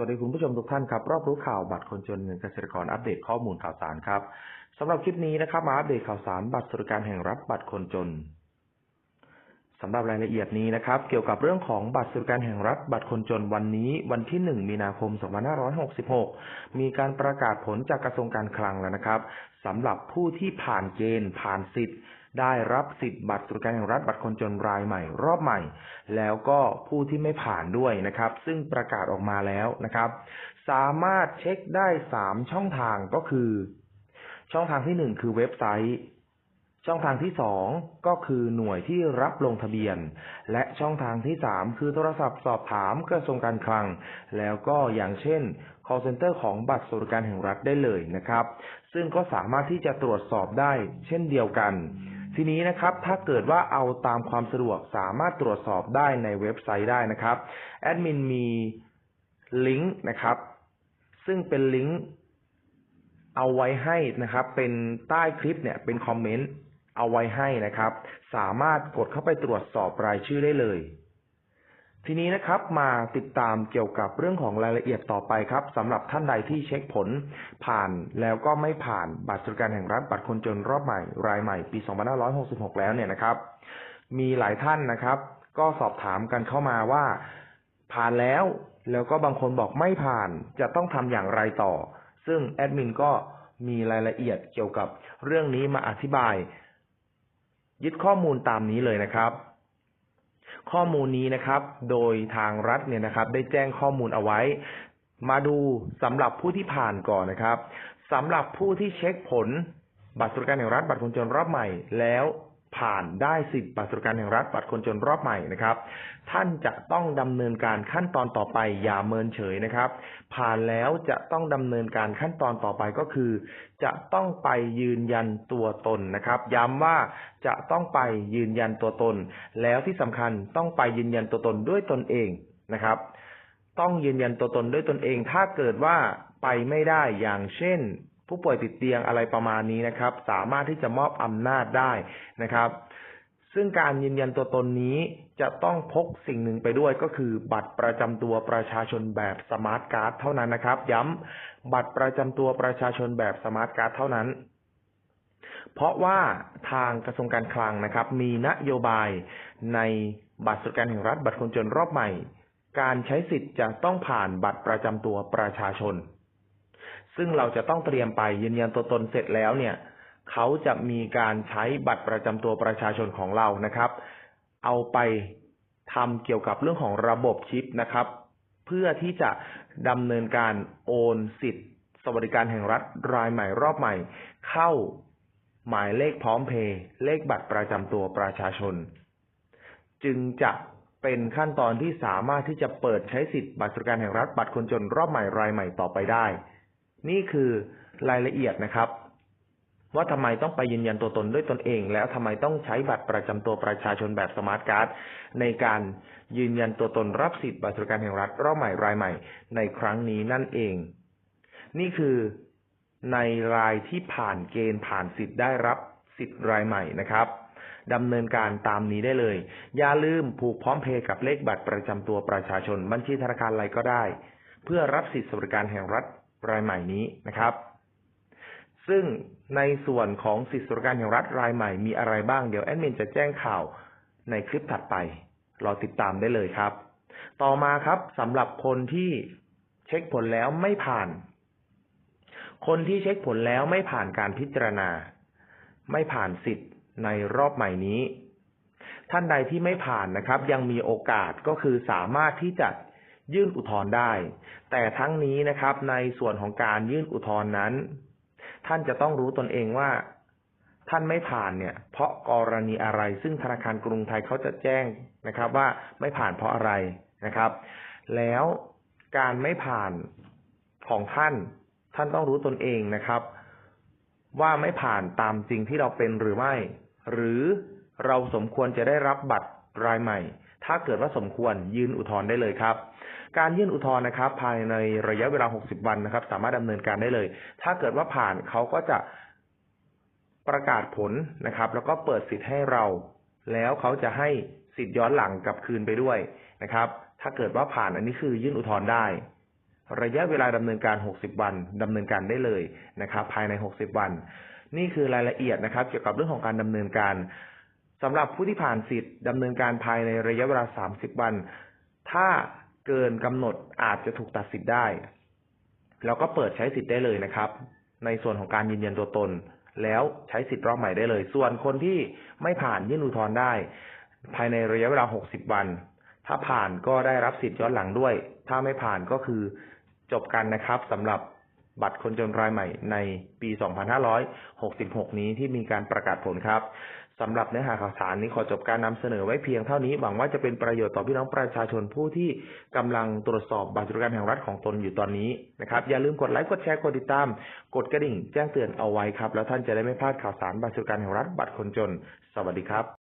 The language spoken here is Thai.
วัสดีคุณผู้ชมทุกท่านครับ รอบรู้ข่าวบัตรคนจนเงินเกษตรกรอัปเดตข้อมูลข่าวสารครับสำหรับคลิปนี้นะครับมาอัปเดตข่าวสารบัตรสวัสดิการแห่งรัฐบัตรคนจน สำหรับรายละเอียดนี้นะครับ เกี่ยวกับเรื่องของบัตรสวัสดิการแห่งรัฐ บัตรคนจนวันนี้วันที่ 1 มีนาคม 2566 มีการประกาศผลจากกระทรวงการคลังแล้วนะครับสำหรับผู้ที่ผ่านเกณฑ์ผ่านสิทธิ์ได้รับสิทธิ์บัตรสวัสดิการแห่งรัฐบัตรคนจนรายใหม่ รอบใหม่ แล้วก็ผู้ที่ไม่ผ่านด้วยนะครับ ซึ่งประกาศออกมาแล้วนะครับ สามารถเช็คได้ 3 ช่องทางก็คือ ช่องทางที่ 1 คือเว็บไซต์ ช่องทางที่ 2 ก็คือหน่วยที่รับลงทะเบียน และช่องทางที่ 3 คือโทรศัพท์สอบถามกระทรวงการคลัง แล้วก็อย่างเช่น call center ของบัตรสวัสดิการแห่งรัฐได้เลยนะครับ ซึ่งก็สามารถที่จะตรวจสอบได้เช่นเดียวกัน ทีนี้นะครับ ถ้าเกิดว่าเอาตามความสะดวกสามารถตรวจสอบได้ในเว็บไซต์ได้นะครับ แอดมินมีลิงก์นะครับ ซึ่งเป็นลิงก์เอาไว้ให้นะครับ เป็นใต้คลิปเนี่ยเป็นคอมเมนต์ เอาไว้ให้นะครับ สามารถกดเข้าไปตรวจสอบรายชื่อได้เลย ทีนี้นะครับมาติดตามเกี่ยวกับเรื่องของรายละเอียดต่อไปครับสำหรับท่านใดที่เช็คผล ผ่านแล้วก็ไม่ผ่านบัตรสวัสดิการแห่งรัฐบัตรคนจนรอบใหม่รายใหม่ปี 2566 แล้วเนี่ยนะครับ มีหลายท่านนะครับ ก็สอบถามกันเข้ามาว่า ผ่านแล้วแล้วก็บางคนบอกไม่ผ่านจะต้องทำอย่างไรต่อ ซึ่งแอดมินก็มีรายละเอียดเกี่ยวกับเรื่องนี้มาอธิบาย ยึดข้อมูลตามนี้เลยนะครับ ข้อมูลนี้นะครับ โดยทางรัฐเนี่ยนะครับ ได้แจ้งข้อมูลเอาไว้ มาดูสำหรับผู้ที่ผ่านก่อนนะครับสำหรับผู้ที่เช็คผลบัตรสวัสดิการแห่งรัฐบัตรคนจนรอบใหม่แล้ว ผ่านได้สิทธิ์บัตรสวัสดิการแห่งรัฐบัตรคนจนรอบใหม่นะครับ ท่านจะต้องดำเนินการขั้นตอนต่อไปอย่าเมินเฉยนะครับ ผ่านแล้วจะต้องดำเนินการขั้นตอนต่อไปก็คือ จะต้องไปยืนยันตัวตนนะครับ ย้ำว่าจะต้องไปยืนยันตัวตน แล้วที่สำคัญต้องไปยืนยันตัวตนด้วยตนเองนะครับ ต้องยืนยันตัวตนด้วยตนเอง ถ้าเกิดว่าไปไม่ได้อย่างเช่น ผู้ป่วยติดเตียงอะไรประมาณนี้นะครับ สามารถที่จะมอบอำนาจได้นะครับ ซึ่งการยืนยันตัวตนนี้จะต้องพกสิ่งหนึ่งไปด้วยก็คือ บัตรประจำตัวประชาชนแบบสมาร์ทการ์ดเท่านั้นนะครับ ย้ำบัตรประจำตัวประชาชนแบบสมาร์ทการ์ดเท่านั้นเพราะว่าทางกระทรวงการคลังนะครับ มีนโยบายในบัตรสวัสดิการแห่งรัฐบัตรคนจนรอบใหม่ การใช้สิทธิ์จะต้องผ่านบัตรประจำตัวประชาชน ซึ่งเราจะต้องเตรียมไปยืนยันตัวตนเสร็จแล้วเนี่ยเขาจะมีการใช้บัตรประจำตัวประชาชนของเรานะครับ เอาไปทำเกี่ยวกับเรื่องของระบบชิปนะครับ เพื่อที่จะดำเนินการโอนสิทธิ์ สวัสดิการแห่งรัฐรายใหม่รอบใหม่ เข้าหมายเลขพร้อมเพย์เลขบัตรประจำตัวประชาชน จึงจะเป็นขั้นตอนที่สามารถที่จะเปิดใช้สิทธิ์บัตรสวัสดิการแห่งรัฐบัตรคนจนรอบใหม่รายใหม่ต่อไปได้ นี่คือรายละเอียดนะครับ ว่าทำไมต้องไปยืนยันตัวตนด้วยตนเอง แล้วทำไมต้องใช้บัตรประจำตัวประชาชนแบบสมาร์ทการ์ดในการยืนยันตัวตนรับสิทธิ์บัตรสวัสดิการแห่งรัฐรอบใหม่รายใหม่ ในครั้งนี้นั่นเอง นี่คือในรายที่ผ่านเกณฑ์ผ่านสิทธิ์ได้รับสิทธิ์รายใหม่นะครับดำเนินการตามนี้ได้เลย อย่าลืมผูกพร้อมเพย์กับเลขบัตรประจำตัวประชาชน บัญชีธนาคารอะไรก็ได้ เพื่อรับสิทธิสวัสดิการแห่งรัฐ รายใหม่นี้นะครับ ซึ่งในส่วนของสิทธิสวัสดิการแห่งรัฐรายใหม่มีอะไรบ้างเดี๋ยวแอดมินจะแจ้งข่าวในคลิปถัดไป รอติดตามได้เลยครับ ต่อมาครับสำหรับคนที่เช็คผลแล้วไม่ผ่าน คนที่เช็คผลแล้วไม่ผ่านการพิจารณา ไม่ผ่านสิทธิ์ในรอบใหม่นี้ ท่านใดที่ไม่ผ่านนะครับ ยังมีโอกาสก็คือสามารถที่จะ ยื่นอุทธรณ์ได้ แต่ทั้งนี้นะครับ ในส่วนของการยื่นอุทธรณ์นั้น ท่านจะต้องรู้ตนเองว่า ท่านไม่ผ่านเนี่ย เพราะกรณีอะไร ซึ่งธนาคารกรุงไทยเขาจะแจ้งนะครับ ว่าไม่ผ่านเพราะอะไรนะครับ แล้วการไม่ผ่านของท่าน ท่านต้องรู้ตนเองนะครับ ว่าไม่ผ่านตามจริงที่เราเป็นหรือไม่ หรือเราสมควรจะได้รับบัตรรายใหม่ ถ้าเกิดว่าสมควรยื่นอุทธรณ์ได้เลยครับ การยื่นอุทธรณ์นะครับ ภายในระยะเวลา 60 วันนะครับ สามารถดำเนินการได้เลย ถ้าเกิดว่าผ่านเขาก็จะประกาศผลนะครับ แล้วก็เปิดสิทธิ์ให้เรา แล้วเขาจะให้สิทธิ์ย้อนหลังกลับคืนไปด้วยนะครับ ถ้าเกิดว่าผ่านอันนี้คือยื่นอุทธรณ์ได้ ระยะเวลาดำเนินการ 60 วันดำเนินการได้เลยนะครับ ภายใน 60 วัน นี่คือรายละเอียดนะครับ เกี่ยวกับเรื่องของการดำเนินการ สำหรับผู้ที่ผ่านสิทธิ์ดำเนินการภายในระยะเวลา 30 วัน ถ้าเกินกำหนดอาจจะถูกตัดสิทธิ์ได้ แล้วก็เปิดใช้สิทธิ์ได้เลยนะครับ ในส่วนของการยืนยันตัวตน แล้วใช้สิทธิ์รอบใหม่ได้เลย ส่วนคนที่ไม่ผ่านยื่นอุทธรณ์ได้ ภายในระยะเวลา 60 วัน ถ้าผ่านก็ได้รับสิทธิ์ย้อนหลังด้วย ถ้าไม่ผ่านก็คือจบกันนะครับสำหรับบัตรคนจนรายใหม่ในปี 2566 นี้ที่มีการประกาศผลครับ สำหรับเนื้อหาข่าวสารนี้ขอจบการนำเสนอไว้เพียงเท่านี้ หวังว่าจะเป็นประโยชน์ต่อพี่น้องประชาชนผู้ที่กำลังตรวจสอบบัตรสวัสดิการแห่งรัฐของตนอยู่ตอนนี้นะครับอย่าลืมกดไลค์กดแชร์กดติดตาม กดกระดิ่งแจ้งเตือนเอาไว้ครับ แล้วท่านจะได้ไม่พลาดข่าวสารบัตรสวัสดิการแห่งรัฐบัตรคนจน สวัสดีครับ